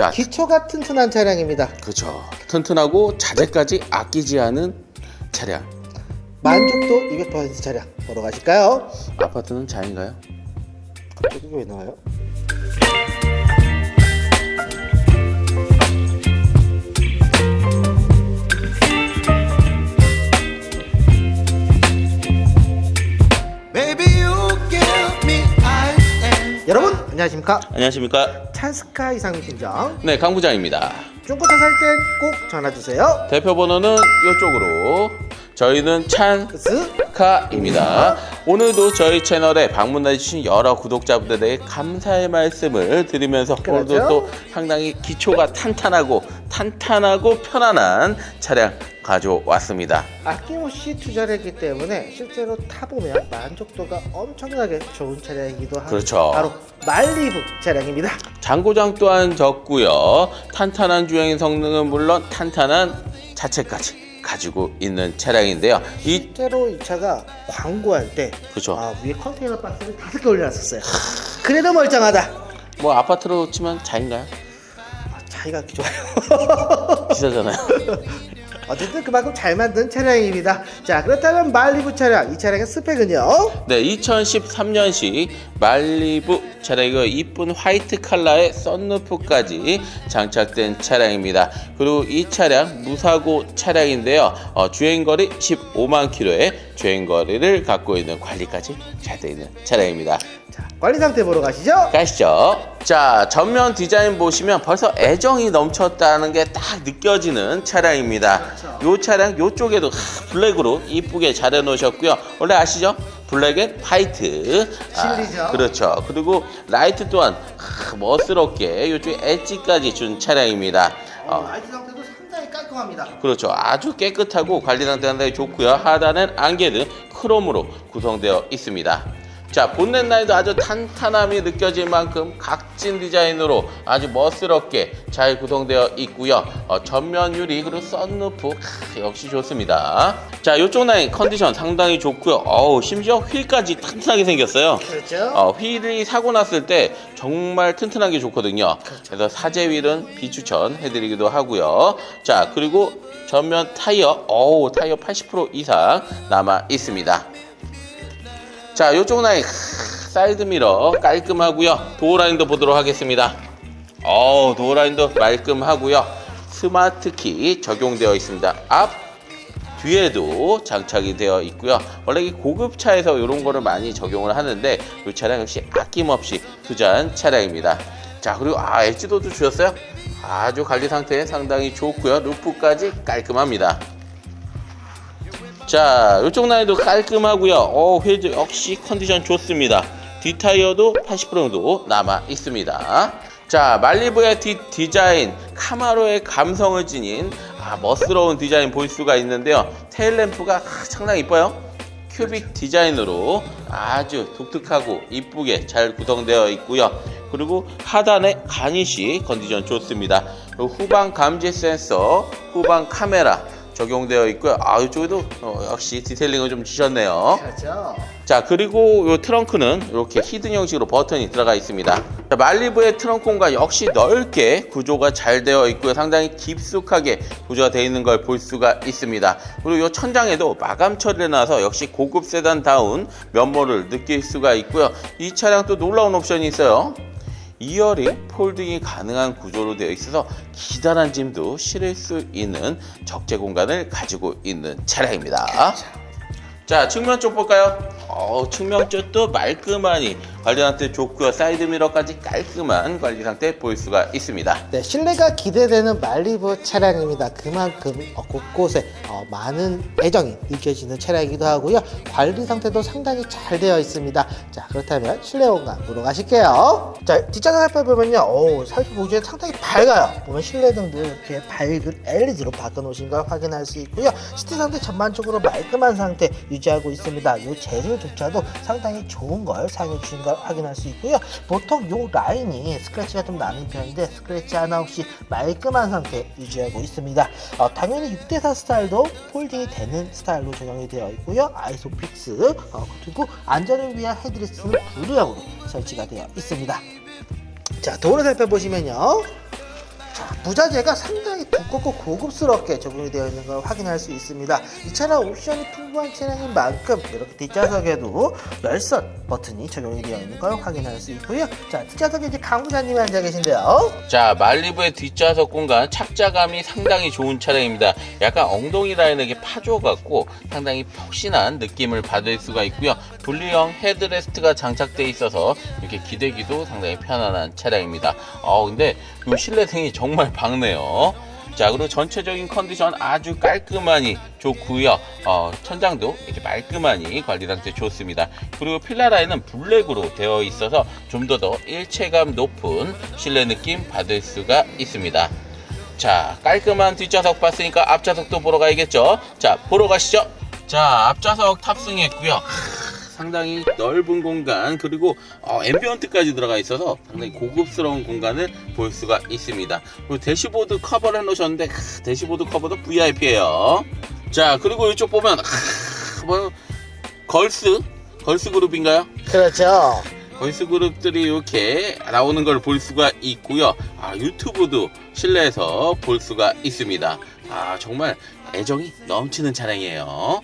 자, 기초가 튼튼한 차량입니다. 그죠. 튼튼하고 자재까지 아끼지 않은 차량. 만족도 200% 차량 보러 가실까요? 아파트는 자인가요? 갑자기 왜 나와요? 여러분 안녕하십니까? 안녕하십니까? 찬스카 이상민 팀장. 네, 강 부장입니다. 중고차 살 땐 꼭 전화 주세요. 대표 번호는 이쪽으로. 저희는 찬스 카입니다. 오늘도 저희 채널에 방문해주신 여러 구독자분들에게 감사의 말씀을 드리면서 오늘도 그렇죠. 또 상당히 기초가 탄탄하고 탄탄하고 편안한 차량 가져왔습니다. 아낌없이 투자를 했기 때문에 실제로 타보면 만족도가 엄청나게 좋은 차량이기도 하고 그렇죠. 바로 말리부 차량입니다. 장고장 또한 적고요. 탄탄한 주행 성능은 물론 탄탄한 자체까지 가지고 있는 차량인데요. 이 실제로 이 차가 광고할 때 그렇죠. 아, 위에 컨테이너 박스를 다섯 개 올려놨었어요. 그래도 멀쩡하다. 뭐 아파트로 치면 자인가요? 아, 차이가 좋아요. 비싸잖아요. 어쨌든 그만큼 잘 만든 차량입니다. 자 그렇다면 말리부 차량 이 차량의 스펙은요? 네, 2013년식 말리부 차량이고 이쁜 화이트 컬러의 썬루프까지 장착된 차량입니다. 그리고 이 차량 무사고 차량인데요. 어, 주행거리 15만 킬로의 주행 거리를 갖고 있는 관리까지 잘 되어 있는 차량입니다. 자 관리 상태 보러 가시죠. 가시죠. 자, 전면 디자인 보시면 벌써 애정이 넘쳤다는 게 딱 느껴지는 차량입니다. 그렇죠. 이 차량 이쪽에도 하, 블랙으로 이쁘게 잘 해놓으셨고요. 원래 아시죠? 블랙 앤 화이트. 진리죠. 그렇죠. 그리고 라이트 또한 하, 멋스럽게 이쪽에 엣지까지 준 차량입니다. 어, 라이트 상태도 상당히 깔끔합니다. 그렇죠. 아주 깨끗하고 관리 상태 상당히 좋고요. 하단은 안개 등 크롬으로 구성되어 있습니다. 자, 본넷 라인도 아주 탄탄함이 느껴질 만큼 각진 디자인으로 아주 멋스럽게 잘 구성되어 있고요. 어, 전면 유리 그리고 썬루프 크, 역시 좋습니다. 자, 이쪽 라인 컨디션 상당히 좋고요. 어우, 심지어 휠까지 튼튼하게 생겼어요. 그렇죠. 어, 휠이 사고 났을 때 정말 튼튼하게 좋거든요. 그래서 사제 휠은 비추천 해드리기도 하고요. 자, 그리고 전면 타이어, 어우, 타이어 80% 이상 남아 있습니다. 자, 이쪽 라인 사이드 미러 깔끔하고요. 도어 라인도 보도록 하겠습니다. 어우, 도어 라인도 말끔하고요. 스마트 키 적용되어 있습니다. 앞 뒤에도 장착이 되어 있고요. 원래 이 고급차에서 이런 거를 많이 적용을 하는데 이 차량 역시 아낌없이 투자한 차량입니다. 자 그리고 아 엣지도도 주셨어요. 아주 관리 상태 상당히 좋고요. 루프까지 깔끔합니다. 자 이쪽 라인도 깔끔하고요. 어 휠도 역시 컨디션 좋습니다. 뒷타이어도 80% 정도 남아 있습니다. 자 말리부의 뒷 디자인 카마로의 감성을 지닌 아, 멋스러운 디자인 볼 수가 있는데요. 테일램프가 아, 상당히 이뻐요. 큐빅 디자인으로 아주 독특하고 이쁘게 잘 구성되어 있고요. 그리고 하단에 가니시 컨디션 좋습니다. 후방 감지 센서, 후방 카메라 적용되어 있고요. 아 이쪽에도 어, 역시 디테일링을 좀 주셨네요. 그렇죠. 자 그리고 이 트렁크는 이렇게 히든 형식으로 버튼이 들어가 있습니다 자, 말리부의 트렁크가 역시 넓게 구조가 잘 되어 있고요 상당히 깊숙하게 구조가 되어 있는 걸 볼 수가 있습니다 그리고 이 천장에도 마감 처리를 해놔서 역시 고급 세단다운 면모를 느낄 수가 있고요 이 차량 또 놀라운 옵션이 있어요 이어링 폴딩이 가능한 구조로 되어 있어서 기다란 짐도 실을 수 있는 적재 공간을 가지고 있는 차량입니다. 자 측면 쪽 볼까요? 어, 측면 쪽도 말끔하니 상태 좋고요. 사이드 미러까지 깔끔한 관리 상태 볼 수가 있습니다. 네, 신뢰가 기대되는 말리부 차량입니다. 그만큼 어, 곳곳에 어, 많은 애정이 느껴지는 차량이기도 하고요. 관리 상태도 상당히 잘 되어 있습니다. 자, 그렇다면 실내 공간으로 가실게요. 자, 뒷좌석 살펴보면요. 오, 살펴보기에 상당히 밝아요. 보면 실내등도 이렇게 밝은 LED로 바꿔놓으신 걸 확인할 수 있고요. 시트 상태 전반적으로 말끔한 상태 유지하고 있습니다. 이 재질조차도 상당히 좋은 걸 사용해 주신 걸 확인할 수 있고요. 보통 이 라인이 스크래치가 좀 나는 편인데 스크래치 하나 없이 말끔한 상태 유지하고 있습니다. 어, 당연히 6대4 스타일도 폴딩이 되는 스타일로 적용이 되어 있고요. 아이소픽스 어, 그리고 안전을 위한 헤드레스는 블루형으로 설치가 되어 있습니다. 자, 도로 살펴보시면요. 부자재가 상당히 두껍고 고급스럽게 적용이 되어 있는 걸 확인할 수 있습니다. 이 차량 옵션이 풍부한 차량인 만큼 이렇게 뒷좌석에도 열선 버튼이 적용이 되어 있는 걸 확인할 수 있고요. 자, 뒷좌석에 이제 강부장님이 앉아 계신데요. 자, 말리부의 뒷좌석 공간 착자감이 상당히 좋은 차량입니다. 약간 엉덩이 라인에 이렇게 파줘갖고 상당히 폭신한 느낌을 받을 수가 있고요. 분리형 헤드레스트가 장착되어 있어서 이렇게 기대기도 상당히 편안한 차량입니다. 어, 근데 이 실내등이 정말 밝네요. 자, 그리고 전체적인 컨디션 아주 깔끔하니 좋고요. 어, 천장도 이렇게 말끔하니 관리 상태 좋습니다. 그리고 필라 라인은 블랙으로 되어 있어서 좀 더 더 일체감 높은 실내 느낌 받을 수가 있습니다. 자, 깔끔한 뒷좌석 봤으니까 앞좌석도 보러 가야겠죠? 자, 보러 가시죠. 자, 앞좌석 탑승했고요. 상당히 넓은 공간 그리고 어, 앰비언트까지 들어가 있어서 상당히 고급스러운 공간을 볼 수가 있습니다. 그리고 대시보드 커버를 해놓으셨는데 크, 대시보드 커버도 VIP예요. 자 그리고 이쪽 보면 크, 뭐 걸스 걸스 그룹인가요? 그렇죠. 걸스 그룹들이 이렇게 나오는 걸 볼 수가 있고요. 아, 유튜브도 실내에서 볼 수가 있습니다. 아, 정말 애정이 넘치는 차량이에요.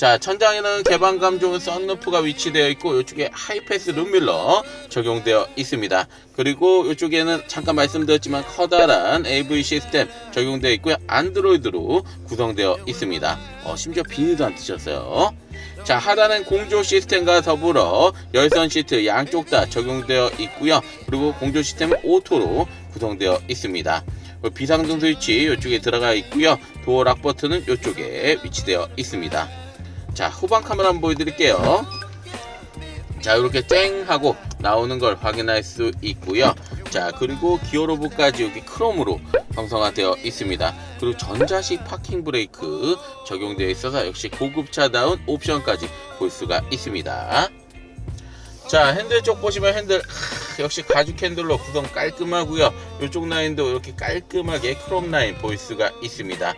자, 천장에는 개방감 좋은 썬루프가 위치되어 있고 이쪽에 하이패스 룸밀러 적용되어 있습니다. 그리고 이쪽에는 잠깐 말씀드렸지만 커다란 AV 시스템 적용되어 있고요. 안드로이드로 구성되어 있습니다. 어, 심지어 비닐도 안 뜯었어요. 자 하단은 공조 시스템과 더불어 열선 시트 양쪽 다 적용되어 있고요. 그리고 공조 시스템은 오토로 구성되어 있습니다. 그리고 비상등 스위치 이쪽에 들어가 있고요. 도어 락 버튼은 이쪽에 위치되어 있습니다. 자 후방 카메라 한번 보여드릴게요. 자 이렇게 쨍 하고 나오는 걸 확인할 수 있고요. 자 그리고 기어로브까지 여기 크롬으로 형성화 되어 있습니다. 그리고 전자식 파킹 브레이크 적용되어 있어서 역시 고급차다운 옵션까지 볼 수가 있습니다. 자 핸들 쪽 보시면 핸들 하, 역시 가죽 핸들로 구성 깔끔하고요. 이쪽 라인도 이렇게 깔끔하게 크롬 라인 볼 수가 있습니다.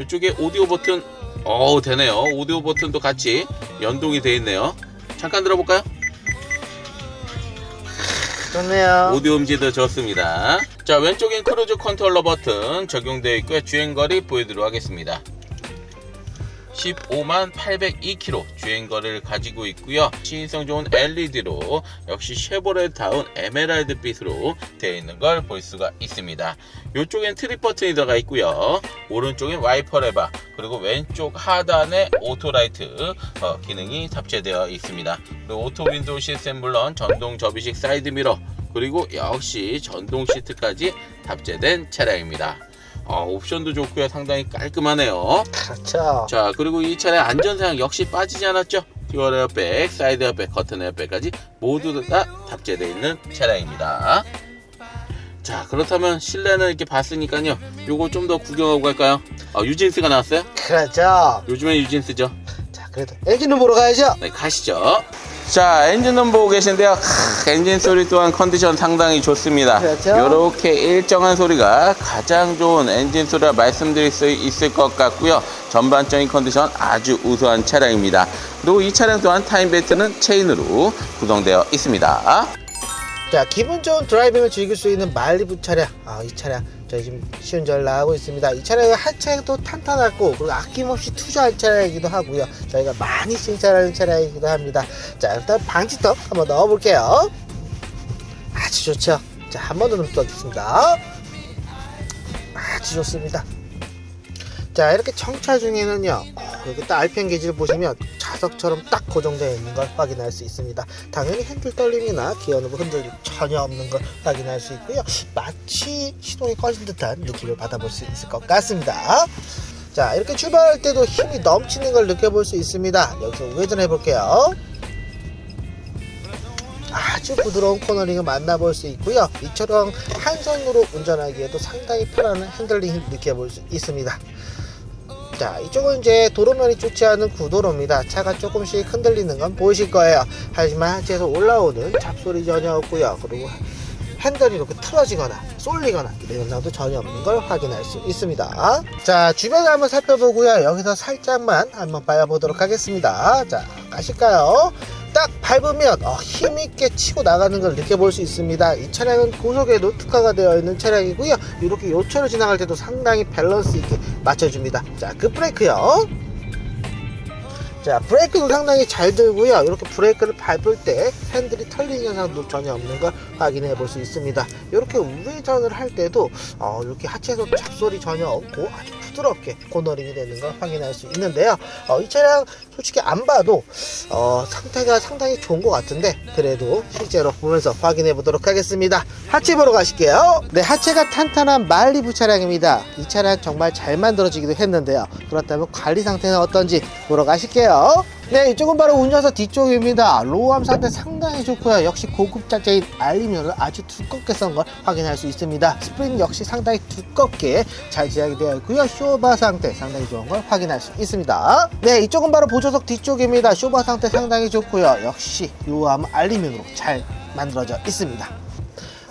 이쪽에 오디오 버튼 어 되네요. 오디오 버튼도 같이 연동이 되어 있네요. 잠깐 들어볼까요? 좋네요. 오디오 음질도 좋습니다. 자, 왼쪽엔 크루즈 컨트롤러 버튼 적용되어 있고요. 주행거리 보여드리도록 하겠습니다. 15만 802km 주행거리를 가지고 있고요. 시인성 좋은 LED로 역시 쉐보레타운 에메랄드 빛으로 되어 있는 걸 볼 수가 있습니다. 이쪽엔 트립 버튼이 들어가 있고요. 오른쪽엔 와이퍼 레바 그리고 왼쪽 하단에 오토라이트 어, 기능이 탑재되어 있습니다. 그리고 오토 윈도우 시스템 물론 전동 접이식 사이드 미러 그리고 역시 전동 시트까지 탑재된 차량입니다. 어, 옵션도 좋고요. 상당히 깔끔하네요. 그렇죠. 자 그리고 이 차량 안전사양 역시 빠지지 않았죠 듀얼 에어백, 사이드 에어백, 커튼 에어백까지 모두 다 탑재되어 있는 차량입니다 자 그렇다면 실내는 이렇게 봤으니까요 요거 좀 더 구경하고 갈까요 아, 유진스가 나왔어요? 그렇죠. 요즘엔 유진스죠. 자, 그래도 엔진을 보러 가야죠. 네 가시죠. 자 엔진룸 보고 계신데요. 크, 엔진 소리 또한 컨디션 상당히 좋습니다. 그렇죠. 이렇게 일정한 소리가 가장 좋은 엔진 소리라 말씀드릴 수 있을 것 같고요. 전반적인 컨디션 아주 우수한 차량입니다. 그리고 이 차량 또한 타임 벨트는 체인으로 구성되어 있습니다 자, 기분 좋은 드라이빙을 즐길 수 있는 말리부 차량. 아, 이 차량 저희 지금 시운전을 나가고 있습니다. 이 차량은 하체도 탄탄하고 그리고 아낌없이 투자한 차량이기도 하고요. 저희가 많이 신차라는 차량이기도 합니다. 자, 일단 방지턱 한번 넣어볼게요. 아주 좋죠. 자, 한 번 더 넣어보겠습니다. 아주 좋습니다. 자, 이렇게 청차 중에는요, 어, 여기 딱 RPM 게이지를 보시면 자석처럼 딱 고정되어 있는 걸 확인할 수 있습니다. 당연히 핸들 떨림이나 기어 누브 흔들림 전혀 없는 걸 확인할 수 있고요. 마치 시동이 꺼진 듯한 느낌을 받아볼 수 있을 것 같습니다. 자, 이렇게 출발할 때도 힘이 넘치는 걸 느껴볼 수 있습니다. 여기서 우회전 해 볼게요. 아주 부드러운 코너링을 만나볼 수 있고요. 이처럼 한 손으로 운전하기에도 상당히 편안한 핸들링을 느껴볼 수 있습니다. 자, 이쪽은 이제 도로면이 좋지 않은 구도로입니다. 차가 조금씩 흔들리는 건 보이실 거예요. 하지만 하체에서 올라오는 잡소리 전혀 없고요. 그리고 핸들이 이렇게 틀어지거나 쏠리거나 이런 현상도 전혀 없는 걸 확인할 수 있습니다. 자, 주변을 한번 살펴보고요. 여기서 살짝만 한번 봐보도록 하겠습니다. 자, 가실까요? 딱 밟으면 어, 힘있게 치고 나가는 걸 느껴볼 수 있습니다. 이 차량은 고속에도 특화가 되어 있는 차량이고요. 이렇게 요철을 지나갈 때도 상당히 밸런스 있게 맞춰줍니다. 자, 그 브레이크요. 자, 브레이크도 상당히 잘 들고요. 이렇게 브레이크를 밟을 때 핸들이 털리는 현상도 전혀 없는 걸 확인해 볼 수 있습니다. 이렇게 우회전을 할 때도 어, 이렇게 하체에서 잡소리 전혀 없고 아주 부드럽게 코너링이 되는 걸 확인할 수 있는데요. 어, 이 차량 솔직히 안 봐도 어, 상태가 상당히 좋은 것 같은데 그래도 실제로 보면서 확인해 보도록 하겠습니다. 하체 보러 가실게요. 네, 하체가 탄탄한 말리부 차량입니다. 이 차량 정말 잘 만들어지기도 했는데요. 그렇다면 관리 상태는 어떤지 보러 가실게요. 네, 이쪽은 바로 운전석 뒤쪽입니다. 로우암 상태 상당히 좋고요. 역시 고급 자재인 알루미늄을 아주 두껍게 썬 걸 확인할 수 있습니다. 스프링 역시 상당히 두껍게 잘 제작이 되어 있고요. 쇼바 상태 상당히 좋은 걸 확인할 수 있습니다. 네, 이쪽은 바로 보조석 뒤쪽입니다. 쇼바 상태 상당히 좋고요. 역시 로우암 알루미늄으로 잘 만들어져 있습니다.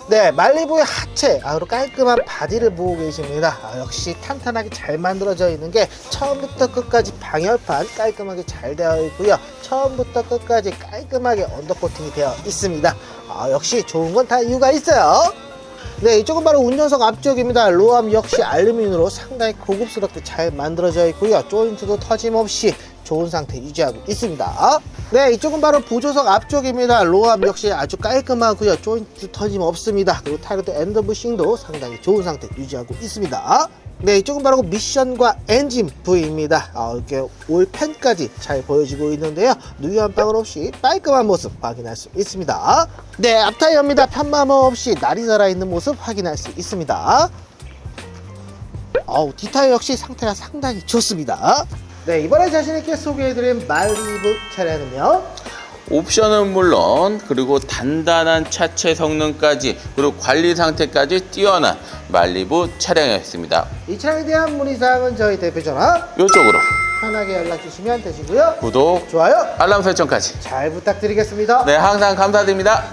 네, 말리부의 하체, 아주 깔끔한 바디를 보고 계십니다. 아, 역시 탄탄하게 잘 만들어져 있는 게 처음부터 끝까지 방열판 깔끔하게 잘 되어 있고요. 처음부터 끝까지 깔끔하게 언더코팅이 되어 있습니다. 아, 역시 좋은 건 다 이유가 있어요. 네, 이쪽은 바로 운전석 앞쪽입니다. 로암 역시 알루미늄으로 상당히 고급스럽게 잘 만들어져 있고요. 조인트도 터짐없이 좋은 상태 유지하고 있습니다. 네, 이쪽은 바로 보조석 앞쪽입니다. 로암 역시 아주 깔끔하고요. 조인트 터짐 없습니다. 그리고 타이어도 엔더부싱도 상당히 좋은 상태 유지하고 있습니다. 네, 이쪽은 바로 미션과 엔진 부위입니다. 아, 이렇게 올 펜까지 잘 보여지고 있는데요. 누유 한 방울 없이 깔끔한 모습 확인할 수 있습니다. 네, 앞타이어입니다. 편마모 없이 날이 살아있는 모습 확인할 수 있습니다. 어우, 뒷타이어 역시 상태가 상당히 좋습니다. 네, 이번에 자신있게 소개해드린 말리부 차량은요. 옵션은 물론 그리고 단단한 차체 성능까지 그리고 관리 상태까지 뛰어난 말리부 차량이었습니다. 이 차량에 대한 문의사항은 저희 대표 전화 이쪽으로 편하게 연락 주시면 되시고요. 구독, 좋아요 알람 설정까지. 잘 부탁드리겠습니다. 네, 항상 감사드립니다.